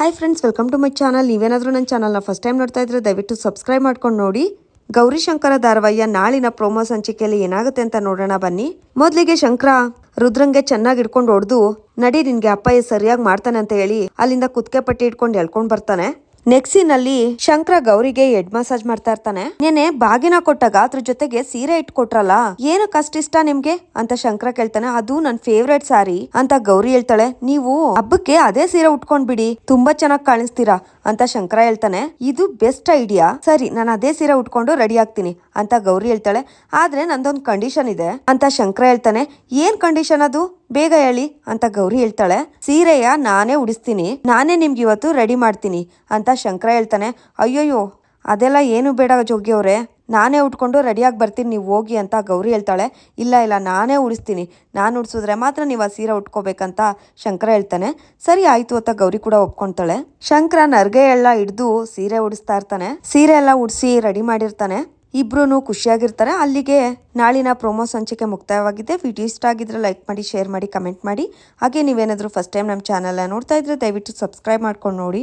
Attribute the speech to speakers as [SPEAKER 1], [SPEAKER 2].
[SPEAKER 1] Hi friends welcome to my channel ನೀವೇನಾದರೂ ನನ್ನ ಚಾನಲ್ನ ಫಸ್ಟ್ ಟೈಮ್ ನೋಡ್ತಾ ಇದ್ರೆ ದಯವಿಟ್ಟು ಸಬ್ಸ್ಕ್ರೈಬ್ ಮಾಡ್ಕೊಂಡು ನೋಡಿ. ಗೌರಿಶಂಕರ ಧಾರಾವಾಹಿಯ ನಾಳಿನ ಪ್ರೋಮೋ ಸಂಚಿಕೆಯಲ್ಲಿ ಏನಾಗುತ್ತೆ ಅಂತ ನೋಡೋಣ ಬನ್ನಿ. ಮೊದಲಿಗೆ ಶಂಕರ ರುದ್ರಂಗೆ ಚೆನ್ನಾಗಿ ಇಟ್ಕೊಂಡು ಹೊಡೆದು ನಡಿ ನಿನ್ಗೆ ಅಪ್ಪಯ್ಯ ಸರಿಯಾಗಿ ಮಾಡ್ತಾನೆ ಅಂತ ಹೇಳಿ ಅಲ್ಲಿಂದ ಕುತ್ಕೆ ಪಟ್ಟಿ ಇಟ್ಕೊಂಡು ಎಳ್ಕೊಂಡು ಬರ್ತಾನೆ. ನೆಕ್ಸಿನಲ್ಲಿ ಶಂಕರ ಗೌರಿಗೆ ಹೆಡ್ ಮಸಾಜ್ ಮಾಡ್ತಾ ಇರ್ತಾನೆ. ನೆನೆ ಬಾಗಿನ ಕೊಟ್ಟಾಗ ಅದ್ರ ಜೊತೆಗೆ ಸೀರೆ ಇಟ್ಕೊಟ್ರಲ್ಲ ಏನಕ್ಕೆ ಅಷ್ಟಿಷ್ಟ ನಿಮ್ಗೆ? ಅಂತ ಶಂಕರ ಕೇಳ್ತಾನೆ. ಅದು ನನ್ ಫೇವ್ರೆಟ್ ಸಾರಿ ಅಂತ ಗೌರಿ ಹೇಳ್ತಾಳೆ. ನೀವು ಹಬ್ಬಕ್ಕೆ ಅದೇ ಸೀರೆ ಉಟ್ಕೊಂಡ್ ಬಿಡಿ, ತುಂಬಾ ಚೆನ್ನಾಗಿ ಕಾಣಿಸ್ತೀರಾ? ಅಂತ ಶಂಕರ ಹೇಳ್ತಾನೆ. ಇದು ಬೆಸ್ಟ್ ಐಡಿಯಾ ಸರಿ, ನಾನು ಅದೇ ಸೀರೆ ಉಟ್ಕೊಂಡು ರೆಡಿ ಆಗ್ತೀನಿ ಅಂತ ಗೌರಿ ಹೇಳ್ತಾಳೆ. ಆದ್ರೆ ನಂದೊಂದು ಕಂಡೀಷನ್ ಇದೆ ಅಂತ ಶಂಕರ ಹೇಳ್ತಾನೆ. ಏನ್ ಕಂಡೀಷನ್ ಅದು? ಬೇಗ ಹೇಳಿ ಅಂತ ಗೌರಿ ಹೇಳ್ತಾಳೆ. ಸೀರೆಯ ನಾನೇ ಉಡಿಸ್ತೀನಿ. ನಾನೇ ನಿಮ್ಗೆ ಇವತ್ತು ರೆಡಿ ಮಾಡ್ತೀನಿ ಅಂತ ಶಂಕರ ಹೇಳ್ತಾನೆ. ಅಯ್ಯೋಯ್ಯೋ, ಅದೆಲ್ಲ ಏನು ಬೇಡ ಜೋಗಿ ಅವರೇ. ನಾನೇ ಉಟ್ಕೊಂಡು ರೆಡಿಯಾಗಿ ಬರ್ತೀನಿ, ನೀವು ಹೋಗಿ ಅಂತ ಗೌರಿ ಹೇಳ್ತಾಳೆ. ಇಲ್ಲ ಇಲ್ಲ, ನಾನೇ ಉಡಿಸ್ತೀನಿ. ನಾನು ಉಡಿಸಿದ್ರೆ ಮಾತ್ರ ನೀವು ಆ ಸೀರೆ ಉಟ್ಕೋಬೇಕಂತ ಶಂಕರ ಹೇಳ್ತಾನೆ. ಸರಿ ಆಯಿತು ಅಂತ ಗೌರಿ ಕೂಡ ಒಪ್ಕೊಳ್ತಾಳೆ. ಶಂಕರ ನರ್ಗೆ ಎಲ್ಲ ಹಿಡ್ದು ಸೀರೆ ಉಡಿಸ್ತಾ ಇರ್ತಾನೆ. ಸೀರೆ ಎಲ್ಲ ಉಡಿಸಿ ರೆಡಿ ಮಾಡಿರ್ತಾನೆ. ಇಬ್ರು ಖುಷಿಯಾಗಿರ್ತಾರೆ. ಅಲ್ಲಿಗೆ ನಾಳಿನ ಪ್ರೋಮೋ ಸಂಚಿಕೆ ಮುಕ್ತಾಯವಾಗಿದೆ. ವಿಡಿಯೋ ಇಷ್ಟ ಆಗಿದ್ರೆ ಲೈಕ್ ಮಾಡಿ, ಶೇರ್ ಮಾಡಿ, ಕಮೆಂಟ್ ಮಾಡಿ. ಹಾಗೆ ನೀವೇನಾದರೂ ಫಸ್ಟ್ ಟೈಮ್ ನಮ್ಮ ಚಾನಲ್ನ ನೋಡ್ತಾ ಇದ್ರೆ ದಯವಿಟ್ಟು ಸಬ್ಸ್ಕ್ರೈಬ್ ಮಾಡ್ಕೊಂಡು ನೋಡಿ.